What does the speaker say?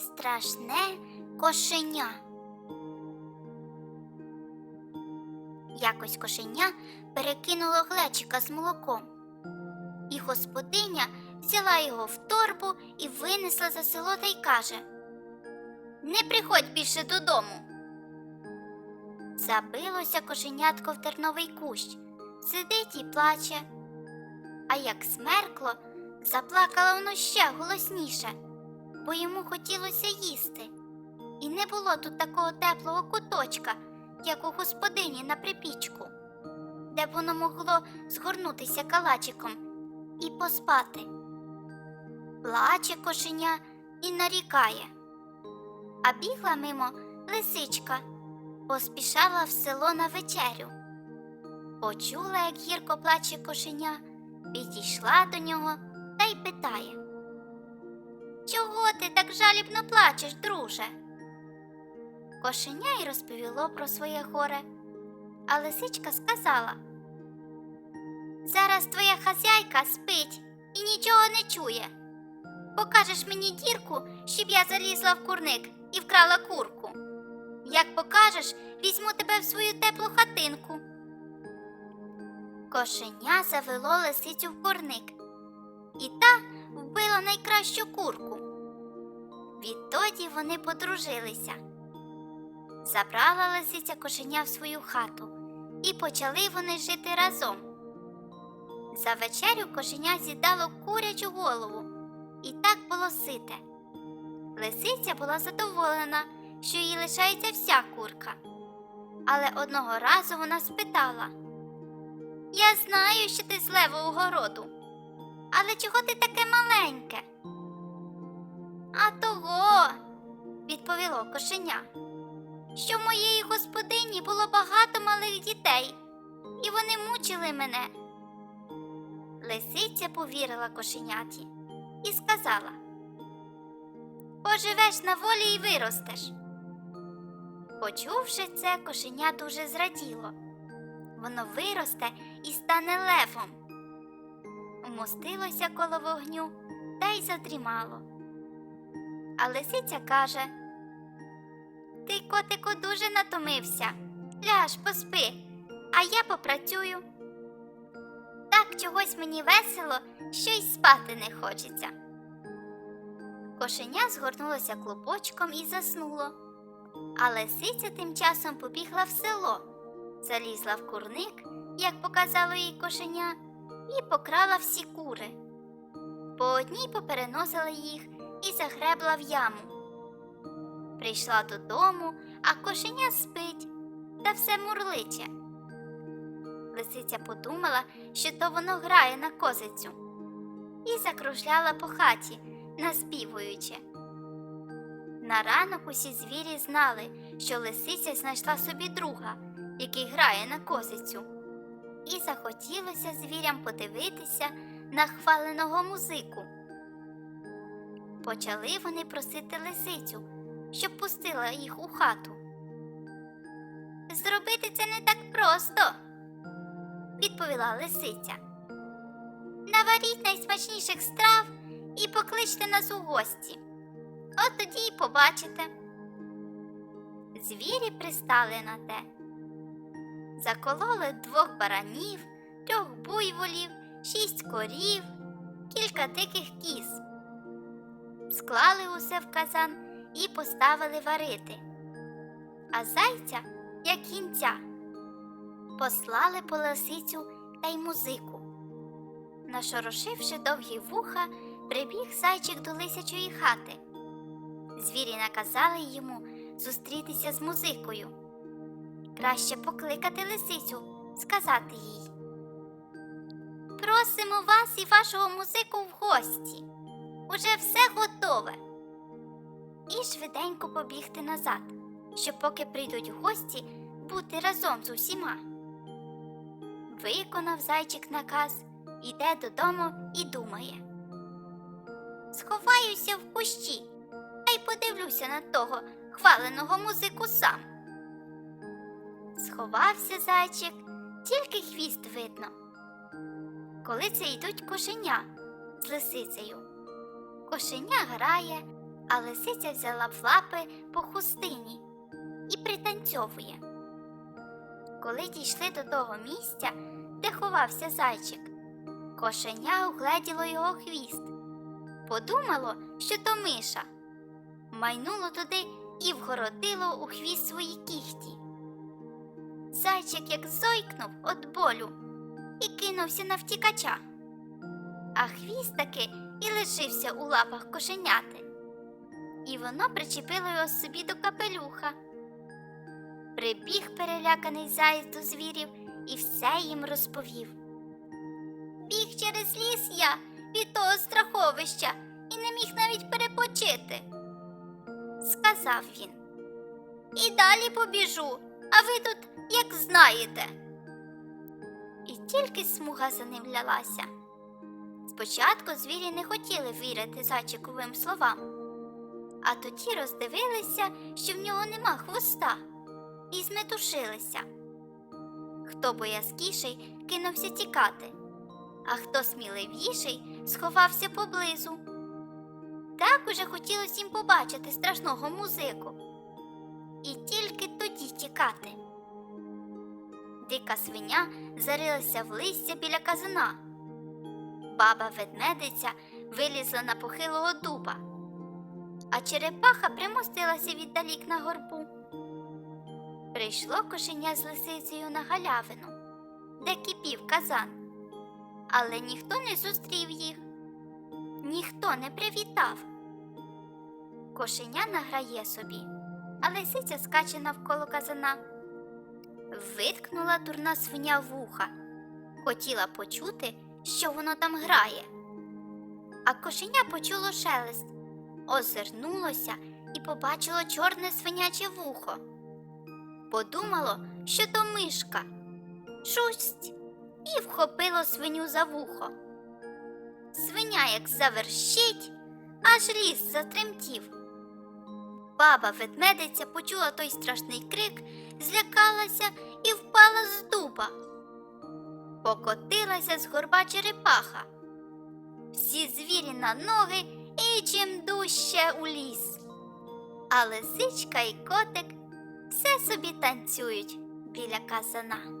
Страшне кошеня. Якось кошеня перекинуло глечика з молоком, і господиня взяла його в торбу і винесла за село та й каже: Не приходь більше додому. Забилося кошенятко в терновий кущ, сидить і плаче. А як смеркло, заплакала воно ще голосніше, бо йому хотілося їсти. І не було тут такого теплого куточка, як у господині на припічку, де б воно могло згорнутися калачиком і поспати. Плаче кошеня і нарікає. А бігла мимо лисичка, поспішала в село на вечерю. Почула, як гірко плаче кошеня, підійшла до нього та й питає. Чого ти так жалібно плачеш, друже? Кошеня й розповіло про своє горе, а лисичка сказала: Зараз твоя хазяйка спить і нічого не чує. Покажеш мені дірку, щоб я залізла в курник і вкрала курку. Як покажеш, візьму тебе в свою теплу хатинку. Кошеня завело лисицю в курник, і та вбила найкращу курку. Відтоді вони подружилися. Забрала лисиця кошеня в свою хату, і почали вони жити разом. За вечерю кошеня з'їдало курячу голову, і так було сите. Лисиця була задоволена, що їй лишається вся курка. Але одного разу вона спитала: Я знаю, що ти з левого городу, але чого ти таке маленьке? А того, відповіло кошеня, що в моєї господині було багато малих дітей, і вони мучили мене. Лисиця повірила кошеняті і сказала: Поживеш на волі і виростеш. Почувши це, кошеня дуже зраділо. Воно виросте і стане левом. Умостилося коло вогню та й задрімало. А лисиця каже: Ти, котику, дуже натомився. Ляж, поспи, а я попрацюю. Так чогось мені весело, що й спати не хочеться. Кошеня згорнулося клубочком і заснуло. А лисиця тим часом побігла в село, залізла в курник, як показало їй кошеня, і покрала всі кури. По одній попереносила їх і загребла в яму. Прийшла додому, а кошеня спить та все мурличе. Лисиця подумала, що то воно грає на козицю, і закружляла по хаті, наспівуючи. На ранок усі звірі знали, що лисиця знайшла собі друга, який грає на козицю. І захотілося звірям подивитися на хваленого музику. Почали вони просити лисицю, щоб пустила їх у хату. Зробити це не так просто, відповіла лисиця. Наваріть найсмачніших страв і покличте нас у гості. От тоді й побачите. Звірі пристали на те. Закололи двох баранів, трьох буйволів, шість корів, кілька диких кіз. Склали усе в казан і поставили варити. А зайця, як кінця, послали по лисицю та й музику. Нашорошивши довгі вуха, прибіг зайчик до лисячої хати. Звірі наказали йому зустрітися з музикою. Краще покликати лисицю, сказати їй. Просимо вас і вашого музику в гості. Уже все готове. І швиденько побігти назад, щоб поки прийдуть гості, бути разом з усіма. Виконав зайчик наказ, іде додому і думає. Сховаюся в кущі та й подивлюся на того хваленого музику сам. Сховався зайчик, тільки хвіст видно. Коли це йдуть кошеня з лисицею. Кошеня грає, А лисиця взяла в лапи по хустині і пританцьовує. Коли дійшли до того місця, де ховався зайчик, кошеня угледіло його хвіст. Подумало, що то миша. Майнуло туди і вгородило у хвіст свої кіхті. Зайчик як зойкнув від болю і кинувся на втікача. А хвіст таки і лишився у лапах кошеняти. І воно причепило його собі до капелюха. Прибіг переляканий заєць до звірів і все їм розповів. Біг через ліс я від того страховища і не міг навіть перепочити, сказав він. І далі побіжу, а ви тут як знаєте. І тільки смуга за ним лялася. Спочатку звірі не хотіли вірити зайчиковим словам, а тоді роздивилися, що в нього нема хвоста, і зметушилися. Хто боязкіший кинувся тікати, а хто сміливіший сховався поблизу. Так уже хотілося їм побачити страшного музику. І тільки тоді тікати. Дика свиня зарилася в листя біля казана. Баба ведмедиця вилізла на похилого дуба, а черепаха примостилася віддалік на горбу. Прийшло кошеня з лисицею на галявину, де кипів казан, але ніхто не зустрів їх, ніхто не привітав. Кошеня награє собі, а лисиця скаче навколо казана. Виткнула дурна свиня вуха, хотіла почути, що воно там грає. А кошеня почуло шелест, озирнулося і побачило чорне свиняче вухо. Подумало, що то мишка. Шусть і вхопило свиню за вухо. Свиня як заверщить, аж ліс затремтів. Баба ведмедиця почула той страшний крик, злякалася і впала з дуба. Покотилася з горба черепаха. Всі звірі на ноги і чим дужче у ліс. А лисичка і котик все собі танцюють біля казана.